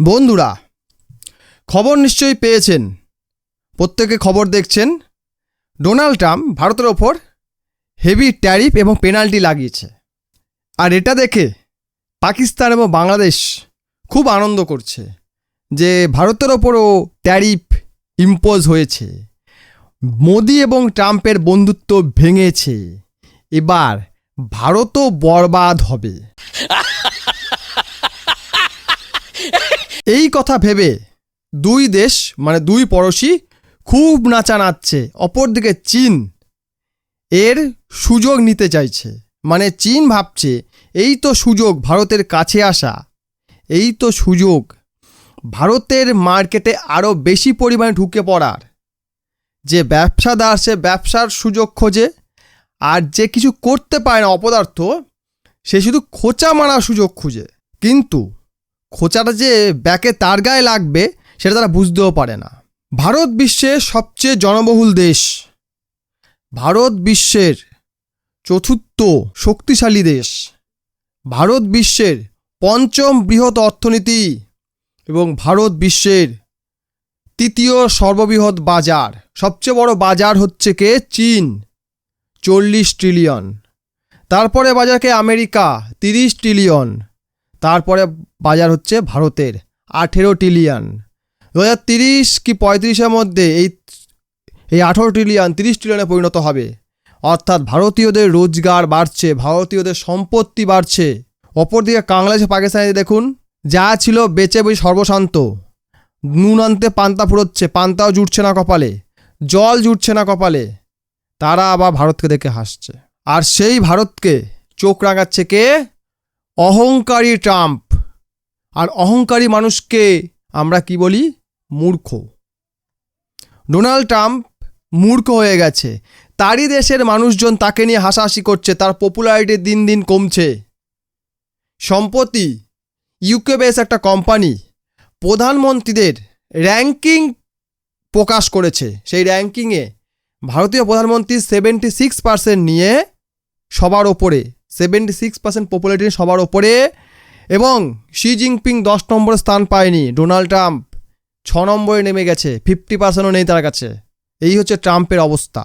বন্ধুরা, খবর নিশ্চয়ই পেয়েছেন। প্রত্যেকে খবর দেখছেন, ডোনাল্ড ট্রাম্প ভারতের ওপর হেভি ট্যারিফ এবং পেনাল্টি লাগিয়েছে। আর এটা দেখে পাকিস্তান এবং বাংলাদেশ খুব আনন্দ করছে যে ভারতের ওপরও ট্যারিফ ইম্পোজ হয়েছে। মোদি এবং ট্রাম্পের বন্ধুত্ব ভেঙেছে। এবার ভারতও বরবাদ হবে। এই কথা ভেবে দুই দেশ মানে দুই পড়োশি খুব নাচা নাচছে অপরদিকে চীন এর সুযোগ নিতে চাইছে। মানে চীন ভাবছে, এই তো সুযোগ ভারতের কাছে আসা, এই তো সুযোগ ভারতের মার্কেটে আরও বেশি পরিমাণে ঢুকে পড়ার। যে ব্যবসাদার সে ব্যবসার সুযোগ খোঁজে, আর যে কিছু করতে পারে না অপদার্থ, সে শুধু খোঁচা মারার সুযোগ খুঁজে। কিন্তু খোঁচাটা যে ব্যাকে তার গায়ে লাগবে, সেটা তারা বুঝতেও পারে না। ভারত বিশ্বের সবচেয়ে জনবহুল দেশ। ভারত বিশ্বের চতুর্থ শক্তিশালী দেশ। ভারত বিশ্বের পঞ্চম বৃহৎ অর্থনীতি এবং ভারত বিশ্বের তৃতীয় সর্ববৃহৎ বাজার। সবচেয়ে বড় বাজার হচ্ছে কে? চীন। চল্লিশ ট্রিলিয়ন। তারপরে বাজারকে আমেরিকা। তিরিশ ট্রিলিয়ন। তারপরে বাজার হচ্ছে ভারতের আঠেরো ট্রিলিয়ন দু হাজার তিরিশ কি পঁয়ত্রিশের মধ্যে এই এই আঠেরো ট্রিলিয়ন তিরিশ ট্রিলিয়নে পরিণত হবে। অর্থাৎ ভারতীয়দের রোজগার বাড়ছে, ভারতীয়দের সম্পত্তি বাড়ছে। অপরদিকে বাংলাদেশ পাকিস্তানে দেখুন, যা ছিল বেচে বই সর্বশান্ত। নুন আনতে পান্তা ফুরোচ্ছে, পান্তাও জুটছে না কপালে, জল জুটছে না কপালে। তারা আবার ভারতকে দেখে হাসছে। আর সেই ভারতকে চোখ রাঙাচ্ছে কে? অহংকারী ট্রাম্প। আর অহংকারী মানুষকে আমরা কি বলি? মূর্খ। ডোনাল্ড ট্রাম্প মূর্খ হয়ে গেছে। তারই দেশের মানুষজন তাকে নিয়ে হাসাহাসি করছে, তার পপুলারিটি দিন দিন কমছে। সম্প্রতি ইউকে বেস একটা কোম্পানি প্রধানমন্ত্রীদের র্যাঙ্কিং প্রকাশ করেছে। সেই র্যাঙ্কিংয়ে ভারতীয় প্রধানমন্ত্রী সেভেন্টি সিক্স পার্সেন্ট নিয়ে সবার ওপরে সেভেন্টি সিক্স পার্সেন্ট পপুলারিটি সবার ওপরে এবং শি জিনপিং দশ নম্বরে স্থান পায়নি। ডোনাল্ড ট্রাম্প ছ নম্বরে নেমে গেছে, ফিফটি পার্সেন্টও নেই তার কাছে। এই হচ্ছে ট্রাম্পের অবস্থা।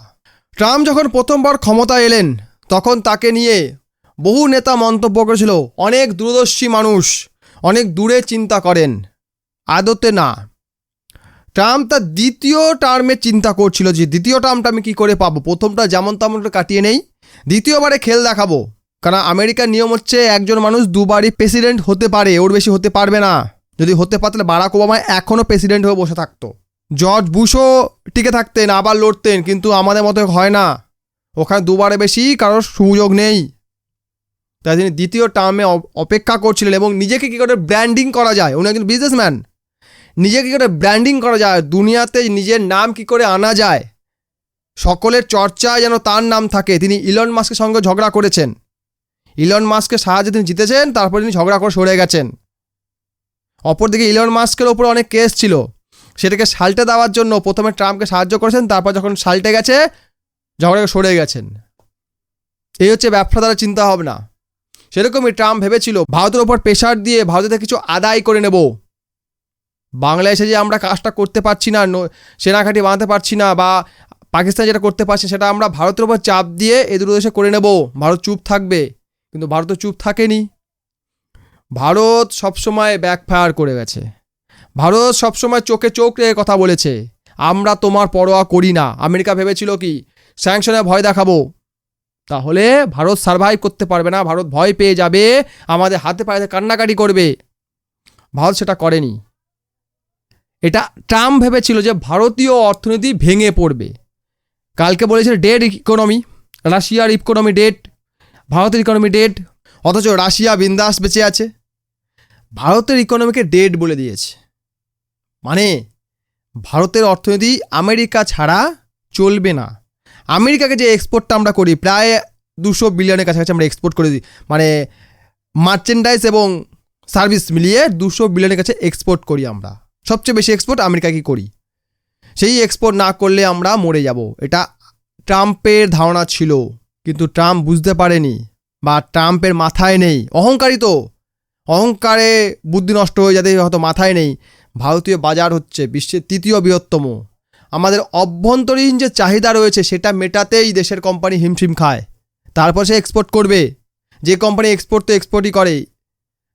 ট্রাম্প যখন প্রথমবার ক্ষমতা এলেন, তখন তাকে নিয়ে বহু নেতা মন্তব্য করেছিল, অনেক দূরদর্শী মানুষ, অনেক দূরে চিন্তা করেন। আদতে না। ট্রাম্প তার দ্বিতীয় টার্মে চিন্তা করছিল যে, দ্বিতীয় টার্মটা আমি কী করে পাবো? প্রথমটা যেমন তেমন কাটিয়ে নেই, দ্বিতীয়বারে খেল দেখাবো। কারণ আমেরিকার নিয়ম হচ্ছে একজন মানুষ দুবারই প্রেসিডেন্ট হতে পারে, ওর বেশি হতে পারবে না। যদি হতে পারলে বারাক ওবামা এখনও প্রেসিডেন্ট হয়ে বসে থাকতো। জর্জ বুশও টিকে থাকতেন, আবার লড়তেন, কিন্তু আমাদের মতো হয় না। ওখানে দুবারে বেশি কারোর সুযোগ নেই। তাই তিনি দ্বিতীয় টার্মে অপেক্ষা করছিলেন এবং নিজেকে কী করে ব্র্যান্ডিং করা যায়? উনি একজন বিজনেসম্যান নিজেকে কী করে ব্র্যান্ডিং করা যায়? দুনিয়াতে নিজের নাম কি করে আনা যায়? সকলের চর্চায় যেন তার নাম থাকে। তিনি ইলন মাস্কের সঙ্গে ঝগড়া করেছেন। ইলন মাস্কের সাহায্যে তিনি জিতেছেন, তারপর তিনি ঝগড়া করে সরে গেছেন। অপরদিকে ইলন মাস্কের ওপরে অনেক কেস ছিল। সেটাকে সাল্টে দেওয়ার জন্য প্রথমে ট্রাম্পকে সাহায্য করেছেন, তারপর যখন সাল্টে গেছে ঝগড়াকে সরে গেছেন। এই হচ্ছে ব্যবসাদারের চিন্তা ভাবনা সেরকমই ট্রাম্প ভেবেছিল, ভারতের ওপর প্রেশার দিয়ে ভারতের কিছু আদায় করে নেব। বাংলায় এসে যে আমরা কাজটা করতে পারছি না সেনাঘাটি বানাতে পারছি না, বা পাকিস্তান যেটা করতে পারছে, সেটা আমরা ভারতের ওপর চাপ দিয়ে এ দুটো দেশে করে নেব। ভারত চুপ থাকবে। কিন্তু ভারত চুপ থাকেনি। ভারত সবসময় ব্যাকফায়ার করে গেছে। ভারত সবসময় চোখে চোখ রেখে কথা বলেছে। আমরা তোমার পরোয়া করি না। আমেরিকা ভেবেছিল কি স্যাংশনে ভয় দেখাবো। তাহলে ভারত সার্ভাইভ করতে পারবে না। ভারত ভয় পেয়ে যাবে। আমাদের হাতে পায়ে কান্নাকাটি করবে। ভারত সেটা করেনি। এটা ট্রাম্প ভেবেছিল যে ভারতীয় অর্থনীতি ভেঙে পড়বে। কালকে বলেছে ডেড ইকোনমি রাশিয়ার ইকোনমি ডেট ভারতের ইকোনমি ডেট অথচ রাশিয়া বিন্দাস বেঁচে আছে। ভারতের ইকোনমিকে ডেড বলে দিয়েছে। মানে ভারতের অর্থনীতি আমেরিকা ছাড়া চলবে না। আমেরিকাকে যে এক্সপোর্টটা আমরা করি, প্রায় দুশো বিলিয়নের কাছাকাছি আমরা এক্সপোর্ট করে দিই। মানে মার্চেন্ডাইজ এবং সার্ভিস মিলিয়ে দুশো বিলিয়নের কাছে এক্সপোর্ট করি আমরা। সবচেয়ে বেশি এক্সপোর্ট আমেরিকাকে করি। সেই এক্সপোর্ট না করলে আমরা মরে যাব। এটা ট্রাম্পের ধারণা ছিল। কিন্তু ট্রাম্প বুঝতে পারেনি বা ট্রাম্পের মাথায় নেই। অহংকারী তো। অহংকারে বুদ্ধি নষ্ট হয়ে যাতে হয়তো মাথায় নেই। ভারতীয় বাজার হচ্ছে বিশ্বের তৃতীয় বৃহত্তম। আমাদের অভ্যন্তরীণ যে চাহিদা রয়েছে সেটা মেটাতেই দেশের কোম্পানি হিমশিম খায়। তারপর সে এক্সপোর্ট করবে। যে কোম্পানি এক্সপোর্ট তো এক্সপোর্টই করে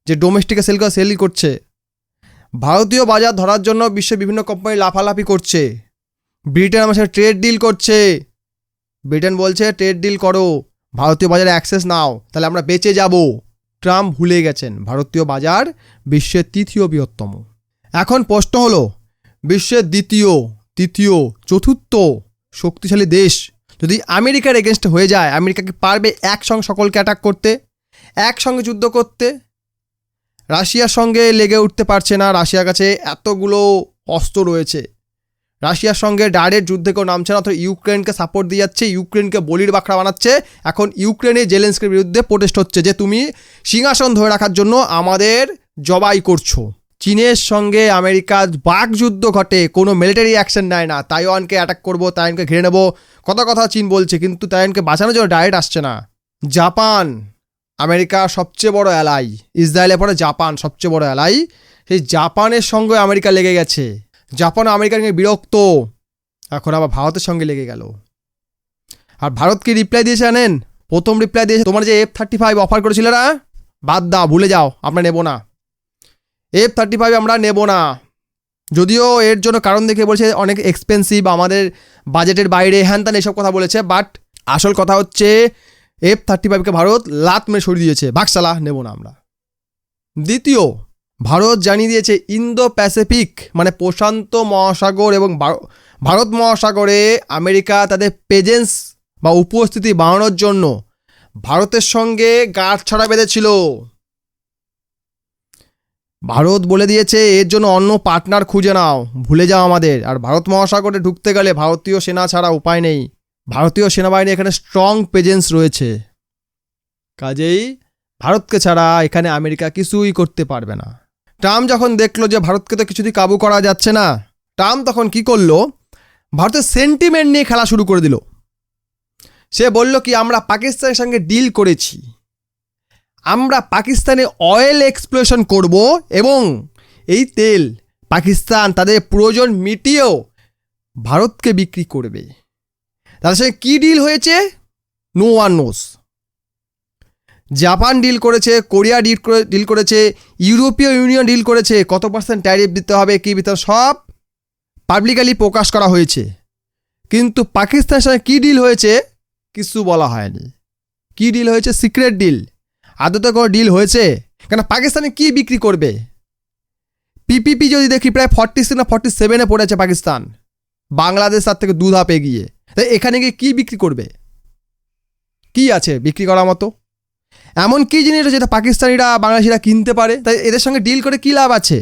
যে ডোমেস্টিকে সেল করে সেলই করছে। ভারতীয় বাজার ধরার জন্য বিশ্বের বিভিন্ন কোম্পানি লাফালাফি করছে। ব্রিটেন আমার সাথে ট্রেড ডিল করছে। ব্রিটেন বলছে ট্রেড ডিল করো। ভারতীয় বাজারে অ্যাক্সেস নাও। তাহলে আমরা বেঁচে যাব। ট্রাম্প ভুলে গেছেন। ভারতীয় বাজার বিশ্বের তৃতীয় বৃহত্তম। এখন প্রশ্ন হলো, বিশ্বের দ্বিতীয়, তৃতীয়, চতুর্থ শক্তিশালী দেশ যদি আমেরিকার এগেনস্ট হয়ে যায়, আমেরিকা কি পারবে একসঙ্গে সকলকে অ্যাটাক করতে? একসঙ্গে যুদ্ধ করতে? রাশিয়ার সঙ্গে লেগে উঠতে পারছে না। রাশিয়ার কাছে এতগুলো অস্ত্র রয়েছে। রাশিয়ার সঙ্গে ডাইরেক্ট যুদ্ধে কেউ নামছে না অথবা ইউক্রেনকে সাপোর্ট দিয়ে যাচ্ছে, ইউক্রেনকে বলির বাখড়া বানাচ্ছে। এখন ইউক্রেনে জেলেন্সকের বিরুদ্ধে প্রোটেস্ট হচ্ছে যে, তুমি সিংহাসন ধরে রাখার জন্য আমাদের জবাই করছ। চীনের সঙ্গে আমেরিকার বাকযুদ্ধ ঘটে, কোনো মিলিটারি অ্যাকশন নেয় না। তাইওয়ানকে অ্যাটাক করব, তাইওয়ানকে ঘিরে নেব। কথা কথা চীন বলছে, কিন্তু তাইওয়ানকে বাঁচানোর জন্য ডাইরেক্ট আসছে না। জাপান, আমেরিকা সবচেয়ে বড় অ্যালাই ইসরায়েলের পরে জাপান সবচেয়ে বড় অ্যালাই সেই জাপানের সঙ্গে আমেরিকা লেগে গেছে। জাপান আমেরিকার সঙ্গে বিরক্ত। এখন আবার ভারতের সঙ্গে লেগে গেল। আর ভারত কি রিপ্লাই দিয়েছে জানেন? প্রথম রিপ্লাই দিয়েছে তোমার যে এফ থার্টি ফাইভ অফার করেছিল না? বাদ দাও, ভুলে যাও, আমরা নেব না। এফ থার্টি ফাইভ আমরা নেব না। যদিও এর জন্য কারণ দেখে বলছে অনেক এক্সপেন্সিভ আমাদের বাজেটের বাইরে, হ্যান ত্যান এসব কথা বলেছে বাট আসল কথা হচ্ছে এফ থার্টি ফাইভকে ভারত লাত মেরে সরিয়ে দিয়েছে। বাকশালা, নেব না আমরা। দ্বিতীয় ভারত জানিয়ে দিয়েছে ইন্দো প্যাসিফিক মানে প্রশান্ত মহাসাগর এবং ভারত মহাসাগরে আমেরিকা তাদের প্রেজেন্স বা উপস্থিতি বাড়ানোর জন্য ভারতের সঙ্গে গাঁট ছাড়া বেঁধেছিল। ভারত বলে দিয়েছে, এর জন্য অন্য পার্টনার খুঁজে নাও, ভুলে যাও আমাদের। আর ভারত মহাসাগরে ঢুকতে গেলে ভারতীয় সেনা ছাড়া উপায় নেই। ভারতীয় সেনাবাহিনী এখানে স্ট্রং প্রেজেন্স রয়েছে। কাজেই ভারতকে ছাড়া এখানে আমেরিকা কিছুই করতে পারবে না। ট্রাম্প যখন দেখল যে ভারতকে তো কিছুতেই কাবু করা যাচ্ছে না, ট্রাম্প তখন কি করল? ভারতের সেন্টিমেন্ট নিয়ে খেলা শুরু করে দিল। সে বলল কি, আমরা পাকিস্তানের সঙ্গে ডিল করেছি। আমরা পাকিস্তানে অয়েল এক্সপ্লোশন করব এবং এই তেল পাকিস্তান, তাদের প্রয়োজন মিটিয়েও ভারতকে বিক্রি করবে। তাদের সঙ্গে কী ডিল হয়েছে? No one knows Japan deal করেছে, কোরিয়া ডিল করে, ডিল করেছে, ইউরোপীয় ইউনিয়ন ডিল করেছে, কত পার্সেন্ট ট্যারিফ দিতে হবে, কী দিতে সব পাবলিকালি প্রকাশ করা হয়েছে। কিন্তু পাকিস্তানের সঙ্গে কী ডিল হয়েছে, কিছু বলা হয়নি। কী ডিল হয়েছে? সিক্রেট ডিল আদতে কোনো ডিল হয়েছে? কেন পাকিস্তানে কি বিক্রি করবে? পিপিপি যদি দেখি, প্রায় ফর্টি সিক্স না ফর্টি সেভেনে পড়েছে পাকিস্তান। বাংলাদেশ তার থেকে দু ধাপ এগিয়ে। তাই এখানে গিয়ে কী বিক্রি করবে? কি আছে বিক্রি করার মতো? এমন কী জিনিস যেটা পাকিস্তানিরা, বাংলাদেশিরা কিনতে পারে? তাই এদের সঙ্গে ডিল করে কী লাভ আছে?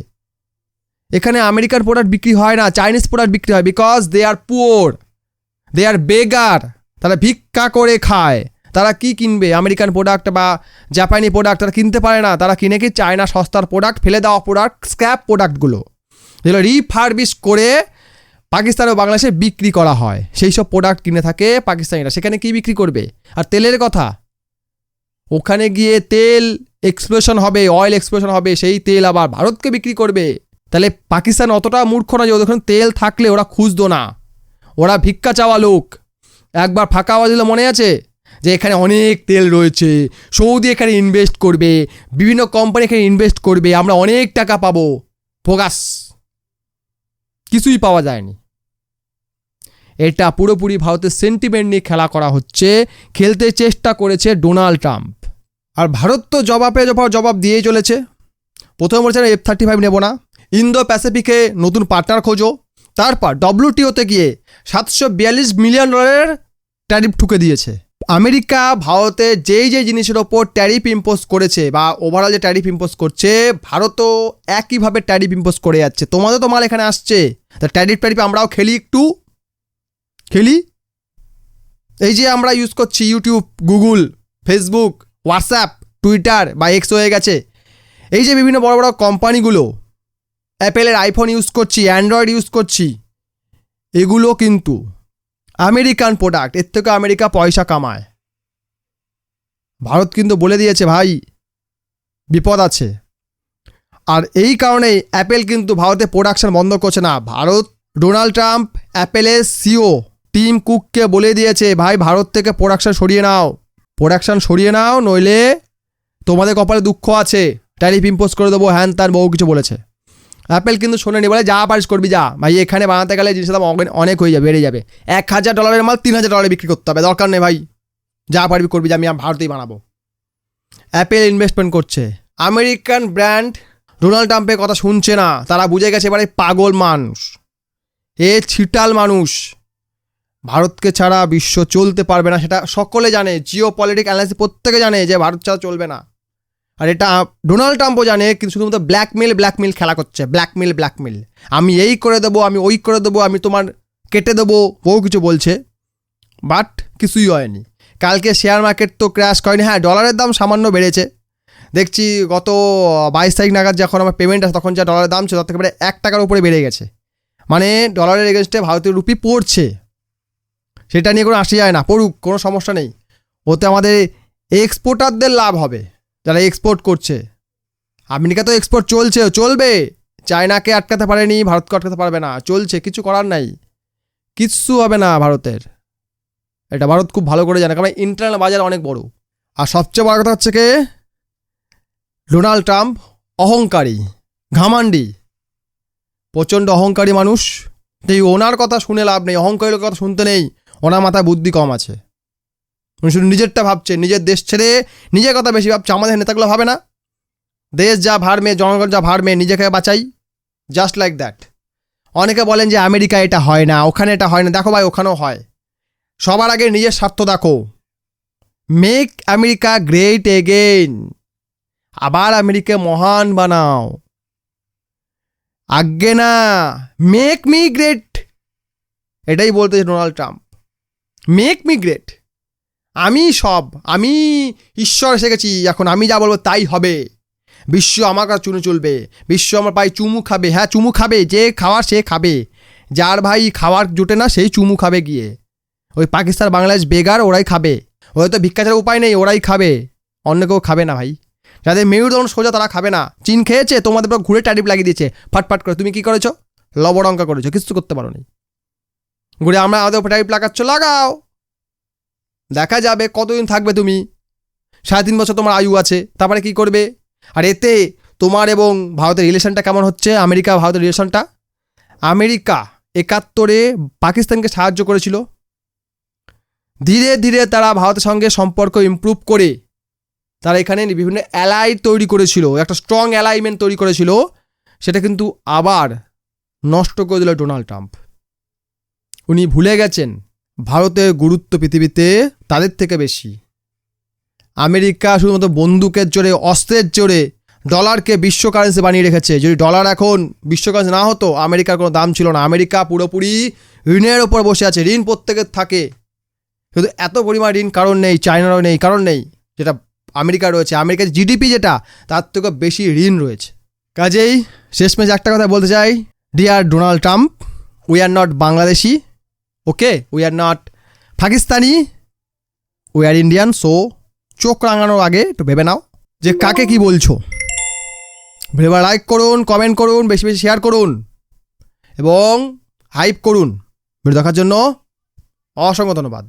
এখানে আমেরিকার প্রোডাক্ট বিক্রি হয় না চাইনিজ প্রোডাক্ট বিক্রি হয় বিকজ দে আর পুয়ার দে আর বেগার তারা ভিক্ষা করে খায়। তারা কি কিনবে? আমেরিকান প্রোডাক্ট বা জাপানি প্রোডাক্ট তারা কিনতে পারে না। তারা কিনে কি চায়না সস্তার প্রোডাক্ট ফেলে দেওয়া প্রোডাক্ট স্ক্র্যাপ প্রোডাক্টগুলো যেগুলো রিফার্বিশ করে পাকিস্তান ও বাংলাদেশে বিক্রি করা হয়। সেই সব প্রোডাক্ট কিনে থাকে পাকিস্তানিরা। সেখানে কি বিক্রি করবে? আর তেলের কথা। ওখানে গিয়ে তেল এক্সপ্লোশন হবে অয়েল এক্সপ্লোশন হবে, সেই তেল আবার ভারতকে বিক্রি করবে। তাহলে পাকিস্তান অতটা মূর্খ না যে ওদের তেল থাকলে ওরা খুঁজতো না। ওরা ভিক্ষা চাওয়া লোক। একবার ফাঁকা আওয়াজ দিল মনে আছে? যে এখানে অনেক তেল রয়েছে, সৌদি এখানে ইনভেস্ট করবে, বিভিন্ন কোম্পানি এখানে ইনভেস্ট করবে, আমরা অনেক টাকা পাবো। ফোকাস। কিছুই পাওয়া যায়নি। এটা পুরোপুরি ভারতের সেন্টিমেন্ট নিয়ে খেলা করা হচ্ছে। খেলতে চেষ্টা করেছে ডোনাল্ড ট্রাম্প। আর ভারত তো জবাবে জবাব দিয়েই চলেছে। প্রথমে বলছে এফ থার্টি ফাইভ নেব না। ইন্দো প্যাসিফিকে নতুন পার্টনার খোঁজো। তারপর ডব্লিউটিওতে গিয়ে সাতশো বিয়াল্লিশ মিলিয়ন ডলারের ট্যারিফ ঠুকে দিয়েছে। আমেরিকা, ভারতে যেই যেই জিনিসের ওপর ট্যারিফ ইম্পোজ করেছে বা ওভারঅল যে ট্যারিফ ইম্পোজ করছে, ভারতও একইভাবে ট্যারিফ ইম্পোজ করে যাচ্ছে। তোমাদের তো মাল এখানে আসছে। তা ট্যারিফ ট্যারিফ আমরাও খেলি একটু। খেলি? এই যে আমরা ইউজ করছি YouTube Google Facebook WhatsApp Twitter বা এক্স হয়ে গেছে। এই যে বিভিন্ন বড় বড় কোম্পানিগুলো অ্যাপেলের আইফোন ইউজ করছি অ্যান্ড্রয়েড ইউজ করছি, এগুলো কিন্তু আমেরিকান প্রোডাক্টের থেকে আমেরিকা পয়সা কামায়। ভারত কিন্তু বলে দিয়েছে, ভাই, বিপদ আছে। আর এই কারণেই অ্যাপেল কিন্তু ভারতে প্রোডাকশন বন্ধ করছে না। ভারত ডোনাল্ড ট্রাম্প অ্যাপেলের সিও টিম কুককে বলে দিয়েছে, ভাই, ভারত থেকে প্রোডাকশান সরিয়ে নাও। প্রোডাকশান সরিয়ে নাও, নইলে তোমাদের কপালে দুঃখ আছে। ট্যারিফ ইম্পোজ করে দেবো। হ্যান তার বহু কিছু বলেছে। অ্যাপেল কিন্তু শোনেনি বলে, যা পারিস করবি, যা। ভাই, এখানে বানাতে গেলে জিনিসের দাম অনেক হয়ে যাবে, বেড়ে যাবে। এক হাজার ডলারের মাল তিন হাজার ডলারে বিক্রি করতে হবে। দরকার নেই, ভাই। যা পারবি করবি, যে, আমি ভারতেই বানাবো। অ্যাপেল ইনভেস্টমেন্ট করছে। আমেরিকান ব্র্যান্ড ডোনাল্ড ট্রাম্পের কথা শুনছে না। তারা বুঝে গেছে এবারে পাগল মানুষ। এ ছিটাল মানুষ। ভারতকে ছাড়া বিশ্ব চলতে পারবে না, সেটা সকলে জানে জিও পলিটিক অ্যানালিসিস প্রত্যেকে জানে যে ভারত ছাড়া চলবে না। আর এটা ডোনাল্ড ট্রাম্পও জানে, কিন্তু শুধুমাত্র ব্ল্যাকমেল ব্ল্যাকমেল খেলা করছে ব্ল্যাকমেল ব্ল্যাকমেল আমি এই করে দেবো, আমি ওই করে দেবো, আমি তোমার কেটে দেবো, বহু কিছু বলছে বাট কিছুই হয়নি। কালকে শেয়ার মার্কেট তো ক্র্যাশ করেনি হ্যাঁ ডলারের দাম সামান্য বেড়েছে। দেখছি গত বাইশ তারিখ নাগাদ যখন আমার পেমেন্ট আছে তখন যা ডলারের দাম ছিল, তার থেকে এক টাকার উপরে বেড়ে গেছে। মানে ডলারের এগেনস্টে ভারতীয় রুপি পড়ছে। সেটা নিয়ে কোনো আসা যায় না, পড়ুক, কোনো সমস্যা নেই। ওতে আমাদের এক্সপোর্টারদের লাভ হবে, যারা এক্সপোর্ট করছে। আমেরিকা তো এক্সপোর্ট চলছে চলবে। চায়নাকে আটকাতে পারেনি, ভারতকে আটকাতে পারবে না, চলছে, কিছু করার নাই। কিচ্ছু হবে না ভারতের। এটা ভারত খুব ভালো করে জানে, কারণ ইন্টারনাল বাজার অনেক বড়। আর সবচেয়ে বড় কথা হচ্ছে কি? ডোনাল্ড ট্রাম্প, অহংকারী, ঘামান্ডি। প্রচণ্ড অহংকারী মানুষ। এই ওনার কথা শুনে লাভ নেই অহংকারী লোকের কথা শুনতে নেই। ওনার মাথায় বুদ্ধি কম আছে। উনি শুধু নিজেরটা ভাবছে নিজের দেশ ছেড়ে নিজের কথা বেশি ভাবছে, আমাদের নেতাগুলো ভাবে না। দেশ যা ভাড়মে জনগণ যা ভাড়মে নিজেকে বাঁচাই। জাস্ট লাইক দ্যাট অনেকে বলেন যে আমেরিকা এটা হয় না, ওখানে এটা হয় না। দেখো ভাই, ওখানেও হয়। সবার আগে নিজের স্বার্থ দেখো। মেক আমেরিকা গ্রেট এগেইন আবার আমেরিকা মহান বানাও। আজ্ঞে না। মেক মি গ্রেট এটাই বলতেছে Donald Trump. Make me great আমি সব, আমি ঈশ্বর গেছি, এখন আমি যা বলব তাই হবে। বিশ্ব আমার কাছে চুনে চলবে, বিশ্ব আমার পায়ে চুমু খাবে। হ্যাঁ চুমু খাবে, যে খাওয়ার সে খাবে। যার ভাই খাওয়ার জোটে না, সেই চুমু খাবে গিয়ে। ওই পাকিস্তান, বাংলাদেশ বেগার ওরাই খাবে। ওদের তো ভিক্ষা ছাড়া উপায় নেই, ওরাই খাবে। অন্য কেউ খাবে না ভাই। যাদের মেরুদণ্ড সোজা, তারা খাবে না। চিন খেয়েছে, তোমাদের ঘুরে টারিপ লাগিয়ে দিয়েছে। ফাটফাট করে, তুমি কি করেছ? লবডঙ্কা করেছ, কিছু করতে পারো নি ঘুরে আমরা আমাদের উপর টারিপ লাগাচ্ছ, লাগাও। দেখা যাবে কতদিন থাকবে তুমি। সাড়ে তিন বছর তোমার আয়ু আছে, তারপরে কি করবে? আর এতে তোমার এবং ভারতের রিলেশনটা কেমন হচ্ছে? আমেরিকা, ভারতের রিলেশনটা আমেরিকা একাত্তরে পাকিস্তানকে সাহায্য করেছিল। ধীরে ধীরে তারা ভারতের সঙ্গে সম্পর্ক ইমপ্রুভ করে, তারা এখানে বিভিন্ন অ্যালাই তৈরি করেছিল, একটা স্ট্রং অ্যালাইনমেন্ট তৈরি করেছিল। সেটা কিন্তু আবার নষ্ট করে দিল ডোনাল্ড ট্রাম্প। উনি ভুলে গেছেন, ভারতের গুরুত্ব পৃথিবীতে তাদের থেকে বেশি। আমেরিকা শুধুমাত্র বন্দুকের জোরে, অস্ত্রের জোরে, ডলারকে বিশ্ব কারেন্সি বানিয়ে রেখেছে। যদি ডলার এখন বিশ্ব কারেন্সি না হতো, আমেরিকার কোনো দাম ছিল না। আমেরিকা পুরোপুরি ঋণের ওপর বসে আছে, ঋণ প্রত্যেকের থাকে। কিন্তু এত পরিমাণ ঋণ কারণ নেই, চায়নারও নেই, কারণ নেই, যেটা আমেরিকা রয়েছে। আমেরিকার জিডিপি যেটা, তার থেকে বেশি ঋণ রয়েছে। কাজেই শেষমেশ একটা কথা বলতে চাই। Dear Donald Trump we are not Bangladeshi okay we are not Pakistani we are Indian so চোখ রাঙানোর আগে একটু ভেবে নাও যে কাকে কি বলছো। ভেবে লাইক করুন কমেন্ট করুন বেশি বেশি শেয়ার করুন এবং হাইপ করুন। ভিডিও দেখার জন্য অসংখ্য ধন্যবাদ।